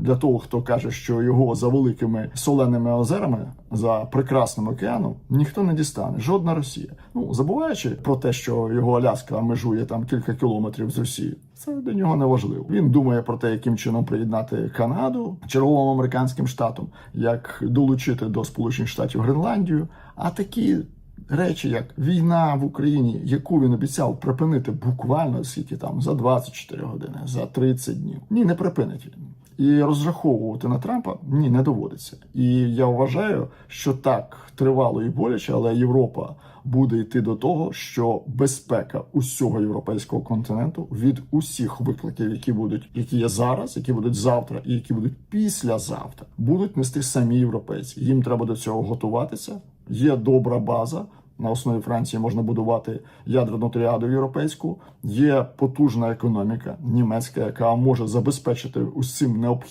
для того, хто каже, що його за великими соленими озерами, за прекрасним океаном, ніхто не дістане. Жодна Росія. Ну забуваючи про те, що його Аляска межує там кілька кілометрів з Росією. Це для нього не важливо. Він думає про те, яким чином приєднати Канаду черговим американським штатом, як долучити до Сполучених Штатів Гренландію. А такі речі, як війна в Україні, яку він обіцяв припинити буквально скільки там за 24 години, за 30 днів. Ні, не припинить він. І розраховувати на Трампа ні не доводиться. І я вважаю, що так тривало і боляче, але Європа буде йти до того, що безпека усього європейського континенту від усіх викликів, які будуть, які є зараз, які будуть завтра, і які будуть післязавтра, будуть нести самі європейці. Їм треба до цього готуватися. Є добра база. На основі Франції можна будувати ядерну тріаду європейську. Є потужна економіка німецька, яка може забезпечити усім необхідним.